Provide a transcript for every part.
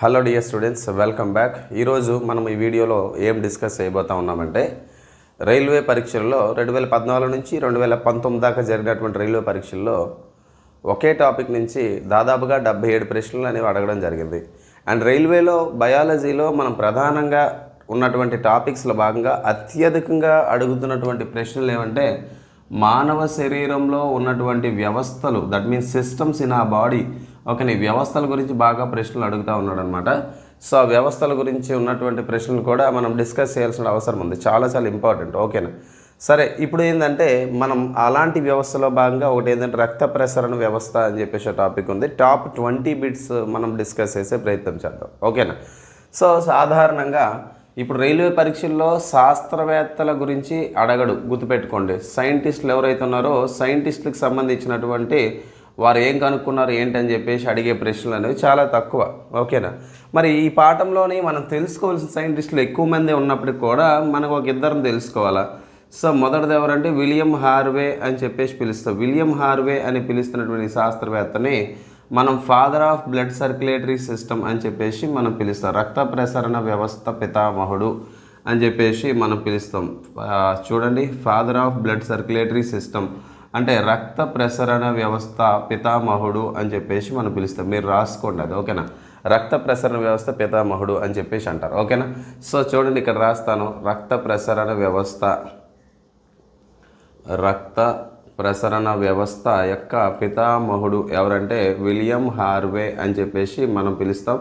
Hello dear students welcome back ఈరోజు మనం ఈ వీడియోలో ఏం డిస్కస్ చేయబోతా ఉన్నామంటే రైల్వే పరీక్షల్లో రెండు వేల పద్నాలుగు నుంచి రెండు వేల పంతొమ్మిది దాకా జరిగినటువంటి రైల్వే పరీక్షల్లో ఒకే టాపిక్ నుంచి దాదాపుగా డెబ్బై ఏడు ప్రశ్నలు అనేవి అడగడం జరిగింది అండ్ రైల్వేలో బయాలజీలో మనం ప్రధానంగా ఉన్నటువంటి టాపిక్స్లో భాగంగా అత్యధికంగా అడుగుతున్నటువంటి ప్రశ్నలు ఏమంటే మానవ శరీరంలో ఉన్నటువంటి వ్యవస్థలు that means systems in a body okay నీ వ్యవస్థల గురించి బాగా ప్రశ్నలు అడుగుతూ ఉన్నాడు అనమాట సో ఆ వ్యవస్థల గురించి ఉన్నటువంటి ప్రశ్నలు కూడా మనం డిస్కస్ చేయాల్సిన అవసరం ఉంది చాలా చాలా ఇంపార్టెంట్ ఓకేనా సరే ఇప్పుడు ఏంటంటే మనం అలాంటి వ్యవస్థలో భాగంగా ఒకటి ఏంటంటే రక్త ప్రసరణ వ్యవస్థ అని చెప్పేసి టాపిక్ ఉంది టాప్ ట్వంటీ బిట్స్ మనం డిస్కస్ చేసే ప్రయత్నం చేద్దాం ఓకేనా సో సాధారణంగా ఇప్పుడు రైల్వే పరీక్షల్లో శాస్త్రవేత్తల గురించి అడగడు గుర్తుపెట్టుకోండి సైంటిస్టులు ఎవరైతే ఉన్నారో సైంటిస్టులకు సంబంధించినటువంటి వారు ఏం కనుక్కున్నారు ఏంటని చెప్పేసి అడిగే ప్రశ్నలు అనేవి చాలా తక్కువ ఓకేనా మరి ఈ పాఠంలోని మనం తెలుసుకోవాల్సిన సైంటిస్టులు ఎక్కువ మంది ఉన్నప్పటికి కూడా మనకు ఒక ఇద్దరం తెలుసుకోవాలా సో మొదటిది ఎవరంటే విలియం హార్వే అని చెప్పేసి పిలుస్తాం విలియం హార్వే అని పిలుస్తున్నటువంటి శాస్త్రవేత్తని మనం father of blood circulatory system అని చెప్పేసి మనం పిలుస్తాం రక్త ప్రసరణ వ్యవస్థ పితామహుడు అని చెప్పేసి మనం పిలుస్తాం చూడండి father of blood circulatory system అంటే రక్త ప్రసరణ వ్యవస్థ పితామహుడు అని చెప్పేసి మనం పిలుస్తాం మీరు రాసుకోండి అది ఓకేనా రక్త ప్రసరణ వ్యవస్థ పితామహుడు అని చెప్పేసి అంటారు ఓకేనా సో చూడండి ఇక్కడ రాస్తాను రక్త ప్రసరణ వ్యవస్థ రక్త ప్రసరణ వ్యవస్థ యొక్క పితామహుడు ఎవరంటే విలియం హార్వే అని చెప్పేసి మనం పిలుస్తాం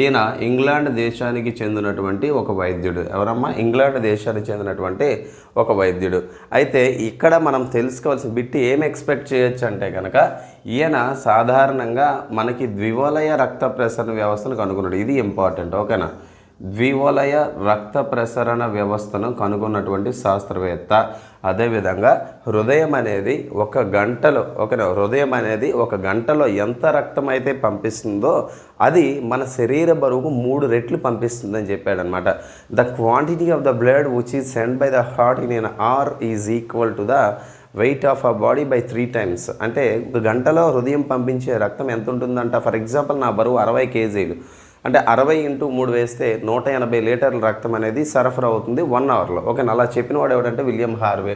ఈయన ఇంగ్లాండ్ దేశానికి చెందినటువంటి ఒక వైద్యుడు ఎవరమ్మా ఇంగ్లాండ్ దేశానికి చెందినటువంటి ఒక వైద్యుడు అయితే ఇక్కడ మనం తెలుసుకోవాల్సిన బిట్టి ఏం ఎక్స్పెక్ట్ చేయొచ్చు అంటే కనుక ఈయన సాధారణంగా మనకి ద్వివలయ రక్త ప్రసరణ వ్యవస్థను కనుగొన్నాడు ఇది ఇంపార్టెంట్ ఓకేనా ద్వివలయ రక్త ప్రసరణ వ్యవస్థను కనుగొన్నటువంటి శాస్త్రవేత్త అదేవిధంగా హృదయం అనేది ఒక గంటలో ఒక హృదయం అనేది ఒక గంటలో ఎంత రక్తం అయితే పంపిస్తుందో అది మన శరీర బరువుకు మూడు రెట్లు పంపిస్తుందని చెప్పాడనమాట the quantity of the blood which is send by the heart in an hour is equal to the weight of a body by three times అంటే ఒక గంటలో హృదయం పంపించే రక్తం ఎంత ఉంటుందంట ఫర్ ఎగ్జాంపుల్ నా బరువు అరవై కేజీలు అంటే అరవై ఇంటూ మూడు వేస్తే నూట ఎనభై లీటర్ల రక్తం అనేది సరఫరా అవుతుంది వన్ అవర్లో ఓకేనా అలా చెప్పినవాడు ఎవడంటే విలియం హార్వే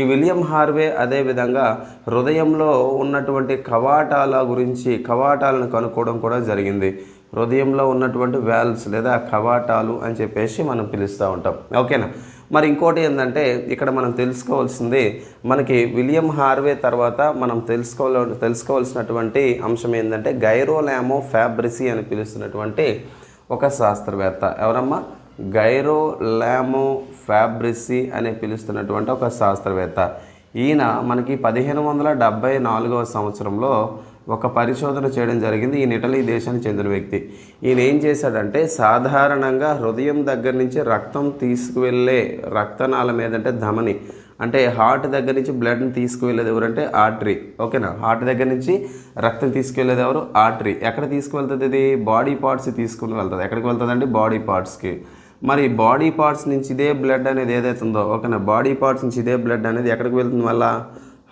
ఈ విలియం హార్వే అదేవిధంగా హృదయంలో ఉన్నటువంటి కవాటాల గురించి కవాటాలను కనుక్కోవడం కూడా జరిగింది హృదయంలో ఉన్నటువంటి వ్యాల్స్ లేదా కవాటాలు అని చెప్పేసి మనం పిలుస్తూ ఉంటాం ఓకేనా మరి ఇంకోటి ఏంటంటే ఇక్కడ మనం తెలుసుకోవాల్సింది మనకి విలియం హార్వే తర్వాత మనం తెలుసుకోవాల తెలుసుకోవాల్సినటువంటి అంశం ఏంటంటే గైరోలామో ఫ్యాబ్రిసి అని పిలుస్తున్నటువంటి ఒక శాస్త్రవేత్త ఎవరమ్మా గైరో లామో ఫ్యాబ్రిసి అని పిలుస్తున్నటువంటి ఒక శాస్త్రవేత్త ఈయన మనకి పదిహేను వందల డెబ్బై నాలుగవ సంవత్సరంలో ఒక పరిశోధన చేయడం జరిగింది ఈయన ఇటలీ దేశానికి చెందిన వ్యక్తి ఈయన ఏం చేశాడంటే సాధారణంగా హృదయం దగ్గర నుంచి రక్తం తీసుకువెళ్ళే మీద అంటే ధమని అంటే హార్ట్ దగ్గర నుంచి బ్లడ్ని తీసుకువెళ్ళేది ఎవరంటే ఆర్టరీ ఓకేనా హార్ట్ దగ్గర నుంచి రక్తం తీసుకువెళ్ళేది ఎవరు ఆర్టరీ ఎక్కడ తీసుకువెళ్తుంది ఇది బాడీ పార్ట్స్ తీసుకుని వెళ్తుంది ఎక్కడికి వెళ్తుంది బాడీ పార్ట్స్కి మరి బాడీ పార్ట్స్ నుంచి ఇదే బ్లడ్ అనేది ఏదైతే ఉందో ఓకేనా బాడీ పార్ట్స్ నుంచి ఇదే బ్లడ్ అనేది ఎక్కడికి వెళ్తుంది మళ్ళీ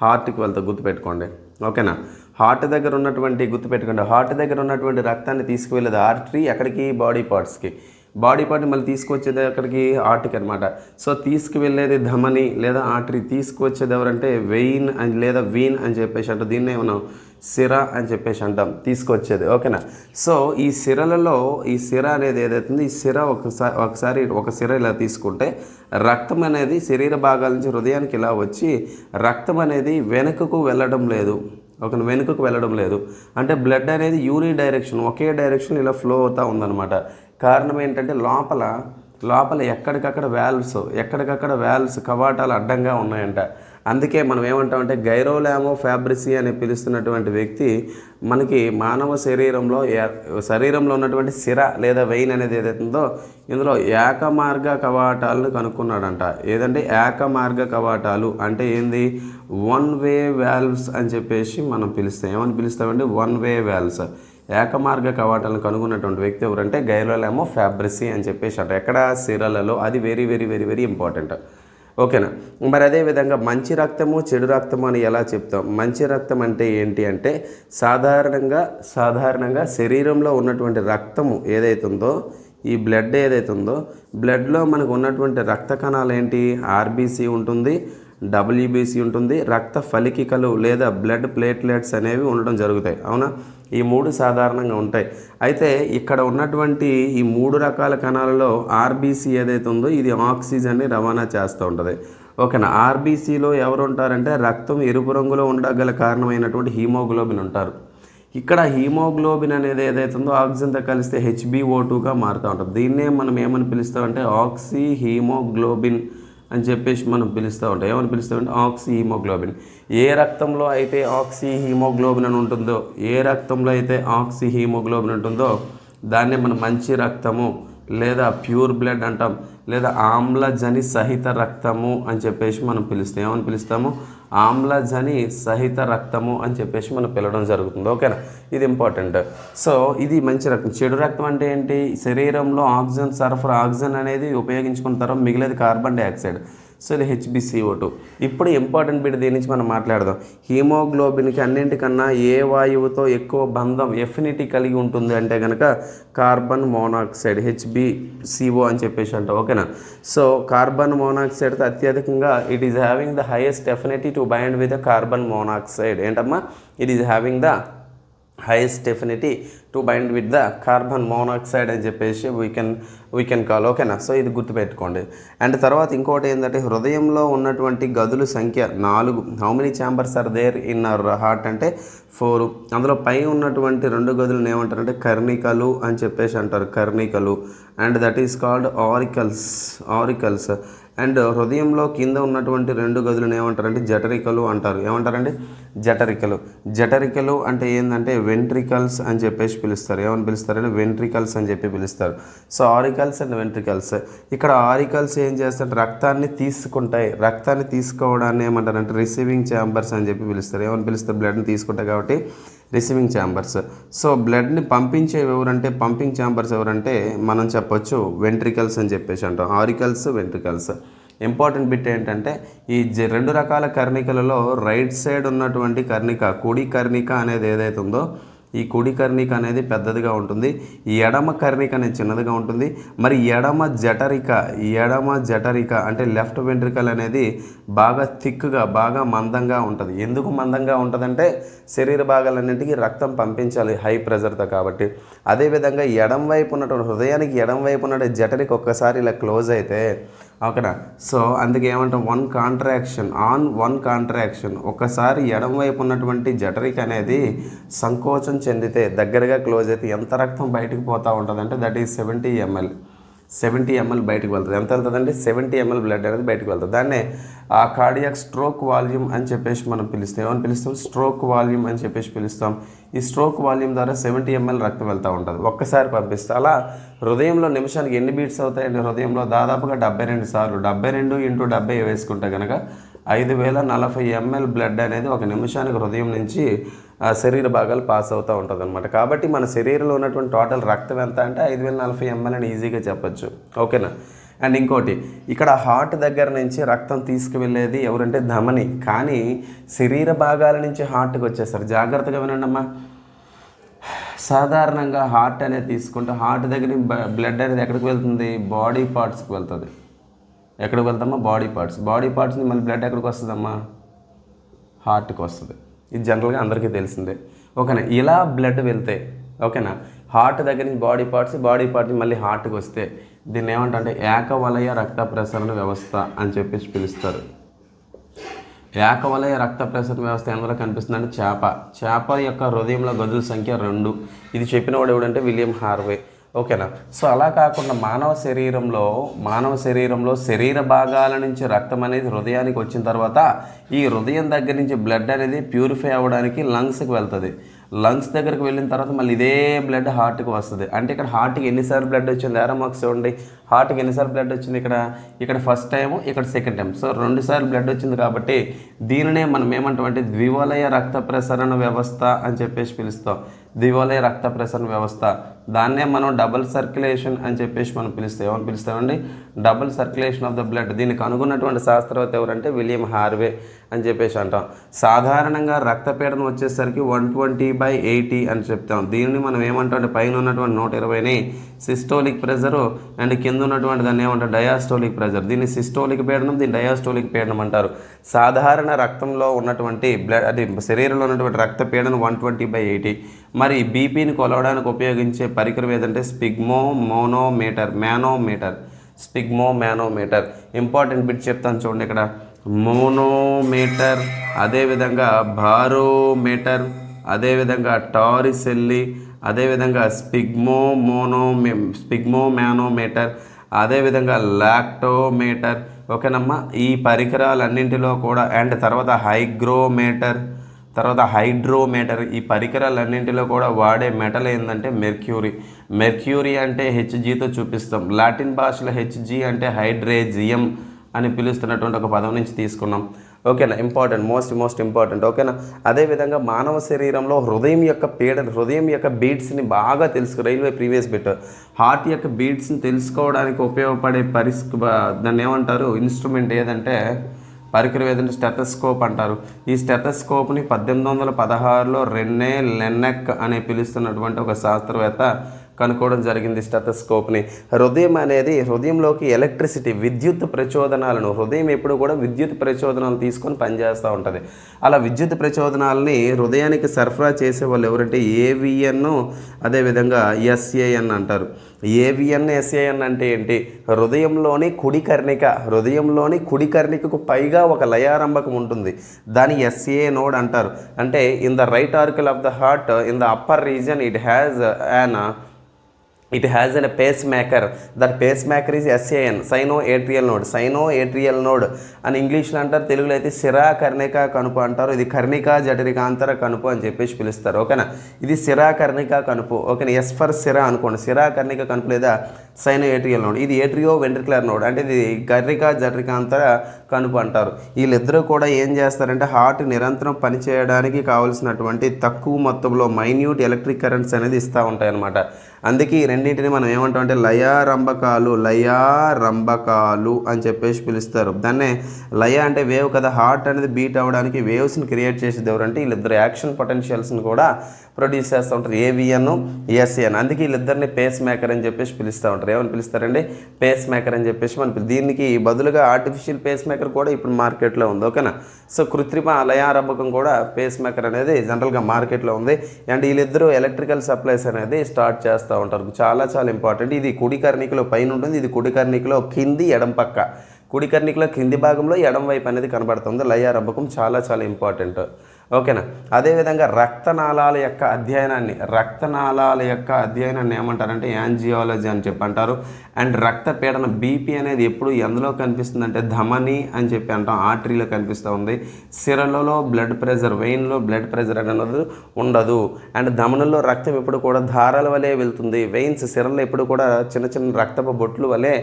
హార్ట్కి వెళ్తుంది గుర్తుపెట్టుకోండి ఓకేనా హార్ట్ దగ్గర ఉన్నటువంటి గుర్తుపెట్టుకోండి హార్ట్ దగ్గర ఉన్నటువంటి రక్తాన్ని తీసుకువెళ్ళేది ఆర్టరీ అక్కడికి బాడీ పార్ట్స్కి బాడీ పార్ట్ మళ్ళీ తీసుకొచ్చేది అక్కడికి హార్ట్కి అనమాట సో తీసుకువెళ్ళేది ధమని లేదా ఆర్టరీ తీసుకువచ్చేది ఎవరంటే వెయిన్ అని లేదా వీన్ అని చెప్పేసి అంటే దీన్నే మనం సిర అని చెప్పేసి అంటాం తీసుకొచ్చేది ఓకేనా సో ఈ సిరలలో ఈ సిర అనేది ఏదైతుంది ఈ సిర ఒకసారి ఒకసారి ఒక సిర ఇలా తీసుకుంటే రక్తం అనేది శరీర భాగాల నుంచి హృదయానికి ఇలా వచ్చి రక్తం అనేది వెనుకకు వెళ్ళడం లేదు ఒక వెనుకకు వెళ్ళడం లేదు అంటే బ్లడ్ అనేది యూని డైరెక్షన్ ఒకే డైరెక్షన్ ఇలా ఫ్లో అవుతూ ఉందన్నమాట కారణం ఏంటంటే లోపల లోపల ఎక్కడికక్కడ వ్యాల్వ్స్ ఎక్కడికక్కడ వ్యాల్వ్స్ కవాటాలు అడ్డంగా ఉన్నాయంట అందుకే మనం ఏమంటామంటే గైరోలామో ఫ్యాబ్రిసి అని పిలుస్తున్నటువంటి వ్యక్తి మనకి మానవ శరీరంలో శరీరంలో ఉన్నటువంటి సిర లేదా వెయిన్ అనేది ఏదైతుందో ఇందులో ఏకమార్గ కవాటాలను కనుక్కున్నాడంట ఏదంటే ఏకమార్గ కవాటాలు అంటే ఏంది వన్ వే వ్యాల్వ్స్ అని చెప్పేసి మనం పిలుస్తాం ఏమని పిలుస్తామంటే వన్ వే వ్యాల్వ్స్ ఏకమార్గ కవాటాలను కనుగొన్నటువంటి వ్యక్తి ఎవరంటే గైరోలామో ఫ్యాబ్రిసి అని చెప్పేసి అంట ఎక్కడ సిరలలో అది very very very very important ఓకేనా మరి అదేవిధంగా మంచి రక్తము చెడు రక్తము అని ఎలా చెప్తాం మంచి రక్తం అంటే ఏంటి అంటే సాధారణంగా సాధారణంగా శరీరంలో ఉన్నటువంటి రక్తము ఏదైతుందో ఈ బ్లడ్ ఏదైతుందో బ్లడ్లో మనకు ఉన్నటువంటి రక్త కణాలు ఏంటి ఆర్బీసీ ఉంటుంది డబ్ల్యూబీసీ ఉంటుంది రక్త ఫలికికలు లేదా బ్లడ్ ప్లేట్లెట్స్ అనేవి ఉండడం జరుగుతాయి అవునా ఈ మూడు సాధారణంగా ఉంటాయి అయితే ఇక్కడ ఉన్నటువంటి ఈ మూడు రకాల కణాలలో ఆర్బీసీ ఏదైతే ఉందో ఇది ఆక్సిజన్ని రవాణా చేస్తూ ఉంటుంది ఓకేనా ఆర్బీసీలో ఎవరు ఉంటారంటే రక్తం ఎరుపు రంగులో ఉండడం గల కారణమైనటువంటి హీమోగ్లోబిన్ ఉంటారు ఇక్కడ హీమోగ్లోబిన్ అనేది ఏదైతే ఉందో ఆక్సిజన్తో కలిస్తే హెచ్బిఓ టూగా మారుతూ ఉంటుంది దీన్నే మనం ఏమని పిలుస్తామంటే ఆక్సీ హీమోగ్లోబిన్ అని చెప్పేసి మనం పిలుస్తూ ఉంటాం ఏమని పిలుస్తామంటే ఆక్సీ హీమోగ్లోబిన్ ఏ రక్తంలో అయితే ఆక్సీ హీమోగ్లోబిన్ అని ఉంటుందో ఏ రక్తంలో అయితే ఆక్సీ హీమోగ్లోబిన్ ఉంటుందో దాన్నే మనం మంచి రక్తము లేదా ప్యూర్ బ్లడ్ అంటాం లేదా ఆమ్లజని సహిత రక్తము అని చెప్పేసి మనం పిలుస్తాం ఏమని పిలుస్తాము ఆమ్లజని సహిత రక్తము అని చెప్పేసి మనం పిలవడం జరుగుతుంది ఓకేనా ఇది ఇంపార్టెంట్ సో ఇది మంచి రక్తం చెడు రక్తం అంటే ఏంటి శరీరంలో ఆక్సిజన్ సరఫరా ఆక్సిజన్ అనేది ఉపయోగించుకున్న తర్వాత మిగిలేదు కార్బన్ డైఆక్సైడ్ సో ఇది హెచ్బిసిఓ టూ ఇప్పుడు ఇంపార్టెంట్ బిడ్డ దీని నుంచి మనం మాట్లాడదాం హీమోగ్లోబిన్కి అన్నింటికన్నా ఏ వాయువుతో ఎక్కువ బంధం ఎఫినిటీ కలిగి ఉంటుంది అంటే కనుక కార్బన్ మోనాక్సైడ్ హెచ్బిసిఓ అని చెప్పేసి అంట ఓకేనా సో కార్బన్ మోనాక్సైడ్తో అత్యధికంగా it is having the highest affinity to bind with carbon monoxide ఏంటమ్మా it is having the highest affinity to bind with the carbon monoxide అని చెప్పేసి we can we can call ఓకేనా సో ఇది గుర్తుపెట్టుకోండి and తర్వాత ఇంకోటి ఏంటంటే హృదయంలో ఉన్నటువంటి గదుల సంఖ్య నాలుగు how many chambers are there in our heart అంటే ఫోరు అందులో పై ఉన్నటువంటి రెండు గదులను ఏమంటారంటే కర్ణికలు అని చెప్పేసి అంటారు కర్ణికలు and that is called auricles auricles and హృదయంలో కింద ఉన్నటువంటి రెండు గదులను ఏమంటారంటే జఠరికలు అంటారు ఏమంటారండి జఠరికలు జఠరికలు అంటే ఏంటంటే వెంట్రికల్స్ అని చెప్పేసి పిలుస్తారు ఏమని పిలుస్తారంటే వెంట్రికల్స్ అని చెప్పి పిలుస్తారు సో ఆరికల్స్ అండ్ వెంట్రికల్స్ ఇక్కడ ఆరికల్స్ ఏం చేస్తారు రక్తాన్ని తీసుకుంటాయి రక్తాన్ని తీసుకోవడాన్ని ఏమంటారంటే రిసీవింగ్ ఛాంబర్స్ అని చెప్పి పిలుస్తారు ఏమని పిలుస్తారు బ్లడ్ని తీసుకుంటాయి కాబట్టి రిసీవింగ్ ఛాంబర్స్ సో బ్లడ్ని పంపించే ఎవరంటే పంపింగ్ ఛాంబర్స్ ఎవరంటే మనం చెప్పొచ్చు వెంట్రికల్స్ అని చెప్పేసి అంటాం ఆరికల్స్ వెంట్రికల్స్ ఇంపార్టెంట్ బిట్ ఏంటంటే ఈ రెండు రకాల కర్ణికలలో రైట్ సైడ్ ఉన్నటువంటి కర్ణిక కుడి కర్ణిక అనేది ఏదైతుందో ఉందో ఈ కుడి కర్ణిక అనేది పెద్దదిగా ఉంటుంది ఎడమ కర్ణిక అనేది చిన్నదిగా ఉంటుంది మరి ఎడమ జఠరిక ఎడమ జఠరిక అంటే లెఫ్ట్ వెంట్రికల్ అనేది బాగా థిక్గా బాగా మందంగా ఉంటుంది ఎందుకు మందంగా ఉంటుందంటే శరీర భాగాలన్నింటికి రక్తం పంపించాలి హై ప్రెషర్తో కాబట్టి అదేవిధంగా ఎడం వైపు ఉన్నటువంటి హృదయానికి ఎడం వైపు ఉన్న జఠరిక ఒక్కసారి ఇలా క్లోజ్ అయితే అక్కడ సో అందుకే ఏమంటాం one contraction on one contraction ఒకసారి ఎడం వైపు ఉన్నటువంటి జటరిక్ అనేది సంకోచం చెందితే దగ్గరగా క్లోజ్ అయితే ఎంత రక్తం బయటకు పోతూ ఉంటుంది అంటే that is seventy ML seventy ML బయటకు వెళ్తుంది ఎంత వెళ్తుందండి సెవెంటీ ఎంఎల్ బ్లడ్ అనేది బయటకు వెళ్తుంది దాన్ని ఆ కార్డియాక్ స్ట్రోక్ వాల్యూమ్ అని చెప్పేసి మనం పిలుస్తాం ఏమని పిలుస్తాం స్ట్రోక్ వాల్యూమ్ అని చెప్పేసి పిలుస్తాం ఈ స్ట్రోక్ వాల్యూమ్ ద్వారా సెవెంటీ ఎంఎల్ రక్తం వెళ్తూ ఉంటుంది ఒక్కసారి పంపిస్తే అలా హృదయంలో నిమిషానికి ఎన్ని బీట్స్ అవుతాయండి హృదయంలో దాదాపుగా డెబ్బై రెండు సార్లు డెబ్బై రెండు ఇంటూ డెబ్బై వేసుకుంటే కనుక ఐదు వేల నలభై ఎంఎల్ బ్లడ్ అనేది ఒక నిమిషానికి హృదయం నుంచి శరీర భాగాలు పాస్ అవుతూ ఉంటుంది అనమాట కాబట్టి మన శరీరంలో ఉన్నటువంటి టోటల్ రక్తం ఎంత అంటే ఐదు వేల నలభై ఎంఎల్ అని ఈజీగా చెప్పచ్చు ఓకేనా అండ్ ఇంకోటి ఇక్కడ హార్ట్ దగ్గర నుంచి రక్తం తీసుకువెళ్ళేది ఎవరంటే ధమని కానీ శరీర భాగాల నుంచి హార్ట్కి వచ్చేస్తారు జాగ్రత్తగా వినండి సాధారణంగా హార్ట్ అనేది తీసుకుంటే హార్ట్ దగ్గర బ్లడ్ అనేది ఎక్కడికి వెళ్తుంది బాడీ పార్ట్స్కి వెళ్తుంది ఎక్కడికి వెళ్తామా బాడీ పార్ట్స్ బాడీ పార్ట్స్ని మళ్ళీ బ్లడ్ ఎక్కడికి వస్తుందమ్మా హార్ట్కి వస్తుంది ఇది జనరల్గా అందరికీ తెలిసిందే ఓకేనా ఇలా బ్లడ్ వెళ్తే ఓకేనా హార్ట్ దగ్గర నుంచి బాడీ పార్ట్స్ బాడీ పార్ట్స్ మళ్ళీ హార్ట్కి వస్తే దీన్ని ఏమంటే ఏకవలయ రక్త ప్రసరణ వ్యవస్థ అని చెప్పేసి పిలుస్తారు ఏకవలయ రక్త ప్రసరణ వ్యవస్థ ఎందులో కనిపిస్తుందంటే చేప చేప యొక్క హృదయంలో గదుల సంఖ్య రెండు ఇది వాడు ఎవడంటే విలియం హార్వే ఓకేనా సో అలా కాకుండా మానవ శరీరంలో మానవ శరీరంలో శరీర భాగాల నుంచి రక్తం అనేది హృదయానికి వచ్చిన తర్వాత ఈ హృదయం దగ్గర నుంచి బ్లడ్ అనేది ప్యూరిఫై అవ్వడానికి లంగ్స్కి వెళ్తుంది లంగ్స్ దగ్గరికి వెళ్ళిన తర్వాత మళ్ళీ ఇదే బ్లడ్ హార్ట్కి వస్తుంది అంటే ఇక్కడ హార్ట్కి ఎన్నిసార్లు బ్లడ్ వచ్చింది ఆరామాక్స్ చూడండి హార్ట్కి ఎన్నిసార్లు బ్లడ్ వచ్చింది ఇక్కడ ఇక్కడ ఫస్ట్ టైము ఇక్కడ సెకండ్ టైం సో రెండుసార్లు బ్లడ్ వచ్చింది కాబట్టి దీనినే మనం ఏమంటామంటే ద్వివలయ రక్త ప్రసరణ వ్యవస్థ అని చెప్పేసి పిలుస్తాం దివాలయ రక్త ప్రసరణ వ్యవస్థ దాన్నే మనం డబుల్ సర్క్యులేషన్ అని చెప్పేసి మనం పిలుస్తాం ఏమని పిలుస్తామండి double circulation of the blood దీనికి అనుగున్నటువంటి శాస్త్రవేత్త ఎవరంటే విలియం హార్వే అని చెప్పేసి అంటాం సాధారణంగా రక్తపీడనం వచ్చేసరికి వన్ ట్వంటీ బై ఎయిటీ అని చెప్తాం దీనిని మనం ఏమంటాం పైన ఉన్నటువంటి నూట ఇరవైని సిస్టోలిక్ ప్రెజరు అండ్ కింద ఉన్నటువంటి దాన్ని ఏమంటారు డయాస్టోలిక్ ప్రెజర్ దీన్ని సిస్టోలిక్ పీడనం దీన్ని డయాస్టోలిక్ పీడనం అంటారు సాధారణ రక్తంలో ఉన్నటువంటి బ్లడ్ అది శరీరంలో ఉన్నటువంటి రక్తపీడనం వన్ ట్వంటీ బై ఎయిటీ మరి బీపీని కొలవడానికి ఉపయోగించే పరికరం ఏదంటే sphygmo monometer manometer sphygmomanometer important bit చెప్తాను చూడండి ఇక్కడ మోనోమీటర్ అదేవిధంగా బారోమీటర్ అదేవిధంగా టారిసెల్లి అదేవిధంగా స్పిగ్మో మోనో స్పిగ్మో మ్యానోమీటర్ అదేవిధంగా లాక్టోమీటర్ ఓకేనమ్మా ఈ పరికరాలన్నింటిలో కూడా అండ్ తర్వాత హైగ్రోమీటర్ తర్వాత హైడ్రోమీటర్ ఈ పరికరాలన్నింటిలో కూడా వాడే మెటల్ ఏంటంటే మెర్క్యూరీ మెర్క్యూరీ అంటే హెచ్జీతో చూపిస్తాం లాటిన్ భాషలో హెచ్జీ అంటే హైడ్రేజియం అని పిలుస్తున్నటువంటి ఒక పదం నుంచి తీసుకున్నాం ఓకేనా ఇంపార్టెంట్ మోస్ట్ మోస్ట్ ఇంపార్టెంట్ ఓకేనా అదేవిధంగా మానవ శరీరంలో హృదయం యొక్క పీడ హృదయం యొక్క బీట్స్ని బాగా తెలుసుకు రైల్వే ప్రీవియస్ బిట్ హార్ట్ యొక్క బీట్స్ని తెలుసుకోవడానికి ఉపయోగపడే పరిస్ దాన్ని ఏమంటారు ఇన్స్ట్రుమెంట్ ఏదంటే పరికరవేదన స్టెథస్కోప్ అంటారు ఈ స్టెథస్కోప్ని పద్దెనిమిది వందల పదహారులో రెన్నే లెన్నెక్ అని పిలుస్తున్నటువంటి ఒక శాస్త్రవేత్త కనుక్కోవడం జరిగింది స్టెథస్కోప్ని హృదయం అనేది హృదయంలోకి ఎలక్ట్రిసిటీ విద్యుత్ ప్రచోదనాలను హృదయం ఎప్పుడు కూడా విద్యుత్ ప్రచోదనాలు తీసుకొని పనిచేస్తూ ఉంటుంది అలా విద్యుత్ ప్రచోదనాలని హృదయానికి సరఫరా చేసే వాళ్ళు ఎవరంటే ఏవిఎన్ అదేవిధంగా ఎస్ఏఎన్ అంటారు ఏవిఎన్ ఎస్ఏఎన్ అంటే ఏంటి హృదయంలోని కుడికర్ణిక హృదయంలోని కుడికర్ణికకు పైగా ఒక లయారంభకం ఉంటుంది దాని ఎస్ఏ నోడ్ అంటారు అంటే in the right auricle of the heart in the upper region it has an It has a pacemaker. That pacemaker is SAN, sinoatrial node. Sinoatrial node అని ఇంగ్లీష్లో అంటారు తెలుగులో అయితే సిరా కర్ణిక కనుపు అంటారు ఇది కర్ణిక జఠరికాంతర కనుపు అని చెప్పేసి పిలుస్తారు ఓకేనా ఇది సిరా కర్ణిక కనుపు ఓకేనా ఎస్ ఫర్ సిరా అనుకోండి సిరా కర్ణిక కనుపు లేదా సైన ఏట్రియల్ నోడ్ ఇది ఏట్రియో వెంట్రికులర్ నోడ్ అంటే ఇది కర్ణికా జఠరికాంతర కనుపు అంటారు వీళ్ళిద్దరూ కూడా ఏం చేస్తారంటే హార్ట్ నిరంతరం పనిచేయడానికి కావలసినటువంటి తక్కువ మొత్తంలో మైన్యూట్ ఎలక్ట్రిక్ కరెంట్స్ అనేది ఇస్తూ ఉంటాయి అందుకే ఈ రెండింటిని మనం ఏమంటామంటే లయారంభకాలు లయారంభకాలు అని చెప్పేసి పిలుస్తారు దాన్నే లయ అంటే వేవ్ కదా హార్ట్ అనేది బీట్ అవ్వడానికి వేవ్స్ని క్రియేట్ చేసేది ఎవరంటే వీళ్ళిద్దరు యాక్షన్ పొటెన్షియల్స్ని కూడా ప్రొడ్యూస్ చేస్తూ ఉంటారు ఏవిఎన్ ఎస్ఏఎన్ అందుకే వీళ్ళిద్దరిని పేస్ మేకర్ అని చెప్పేసి పిలుస్తూ ఉంటారు ఏమని పిలుస్తారండి పేస్ మేకర్ అని చెప్పేసి మన దీనికి బదులుగా ఆర్టిఫిషియల్ పేస్ మేకర్ కూడా ఇప్పుడు మార్కెట్లో ఉంది ఓకేనా సో కృత్రిమ లయారంభకం కూడా పేస్ మేకర్ అనేది జనరల్గా మార్కెట్లో ఉంది అండ్ వీళ్ళిద్దరూ ఎలక్ట్రికల్ సప్లైస్ అనేది స్టార్ట్ చేస్తూ ఉంటారు చాలా చాలా ఇంపార్టెంట్ ఇది కుడి కర్ణికలో పైన ఉంటుంది ఇది కుడి కింది ఎడం పక్క కుడికర్ణికలో కింది భాగంలో ఎడం వైపు అనేది కనబడుతుంది లయ రబ్బకం చాలా చాలా ఇంపార్టెంట్ ఓకేనా అదేవిధంగా రక్తనాళాల యొక్క అధ్యయనాన్ని రక్తనాళాల యొక్క అధ్యయనాన్ని ఏమంటారంటే యాంజియాలజీ అని చెప్పి అంటారు అండ్ రక్తపీడన బీపీ అనేది ఎప్పుడు ఎందులో అంటే ధమని అని చెప్పి అంటాం ఆర్టరీలో కనిపిస్తూ ఉంది సిరలలో బ్లడ్ ప్రెషర్ వెయిన్లో బ్లడ్ ప్రెషర్ అనేది ఉండదు అండ్ ధమనుల్లో రక్తం ఎప్పుడు కూడా ధారల వలె వెళ్తుంది వెయిన్స్ సిరల్లో ఎప్పుడు కూడా చిన్న చిన్న రక్తపు బొట్లు వలె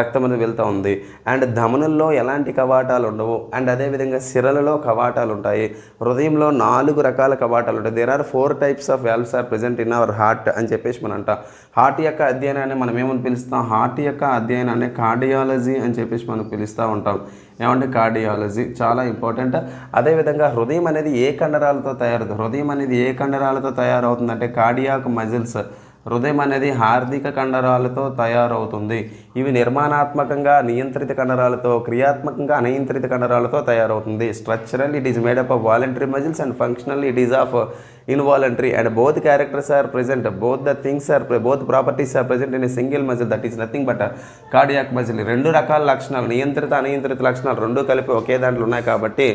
రక్తం అనేది వెళ్తూ ఉంది అండ్ ధమనుల్లో ఎలాంటి కవాటాలు ఉండవు అండ్ అదేవిధంగా సిరలలో కవాటాలు ఉంటాయి హృదయం హృదయంలో నాలుగు రకాల కవాటాలు ఉంటాయి there are four types of valves are present in our heart అని చెప్పేసి మనం అంటాం హార్ట్ యొక్క అధ్యయనాన్ని మనం ఏమని పిలుస్తాం హార్ట్ యొక్క అధ్యయనాన్ని కార్డియాలజీ అని చెప్పేసి మనం పిలుస్తూ ఉంటాం ఏమంటే కార్డియాలజీ చాలా ఇంపార్టెంట్ అదేవిధంగా హృదయం అనేది ఏ కండరాలతో తయారవుతుంది హృదయం అనేది ఏ కండరాలతో తయారవుతుందంటే కార్డియాక్ మజిల్స్ హృదయం అనేది హార్దిక కండరాలతో తయారవుతుంది ఇవి నిర్మాణాత్మకంగా నియంత్రిత కండరాలతో క్రియాత్మకంగా అనియంత్రిత కండరాలతో తయారవుతుంది structural it is made up of voluntary muscles and functional it is of involuntary and both characters are present both the things are both properties are present in a single muscle that is nothing but a cardiac రెండు రకాల లక్షణాలు నియంత్రిత అనియంత్రిత లక్షణాలు రెండు కలిపి ఒకే దాంట్లో ఉన్నాయి కాబట్టి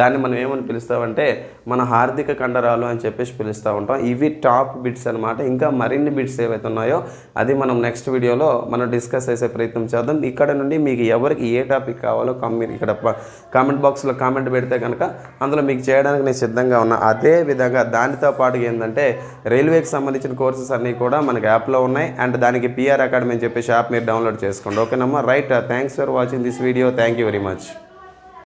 దాన్ని మనం ఏమని పిలుస్తామంటే మన హార్దిక కండరాలు అని చెప్పేసి పిలుస్తూ ఉంటాం ఇవి టాప్ బిట్స్ అనమాట ఇంకా మరిన్ని బిట్స్ ఏవైతే ఉన్నాయో అది మనం నెక్స్ట్ వీడియోలో మనం డిస్కస్ చేసే ప్రయత్నం చేద్దాం ఇక్కడ నుండి మీకు ఎవరికి ఏ టాపిక్ కావాలో కమ్యూ ఇక్కడ కామెంట్ బాక్స్లో కామెంట్ పెడితే కనుక అందులో మీకు చేయడానికి నేను సిద్ధంగా ఉన్నా అదే విధంగా దాని వాటితో పాటు ఏంటంటే రైల్వేకి సంబంధించిన కోర్సెస్ అన్నీ కూడా మనకి యాప్లో ఉన్నాయి అండ్ దానికి పిఆర్ అకాడమీ అని చెప్పేసి యాప్ మీరు డౌన్లోడ్ చేసుకోండి ఓకేనమ్మా right thanks for watching this video thank you very much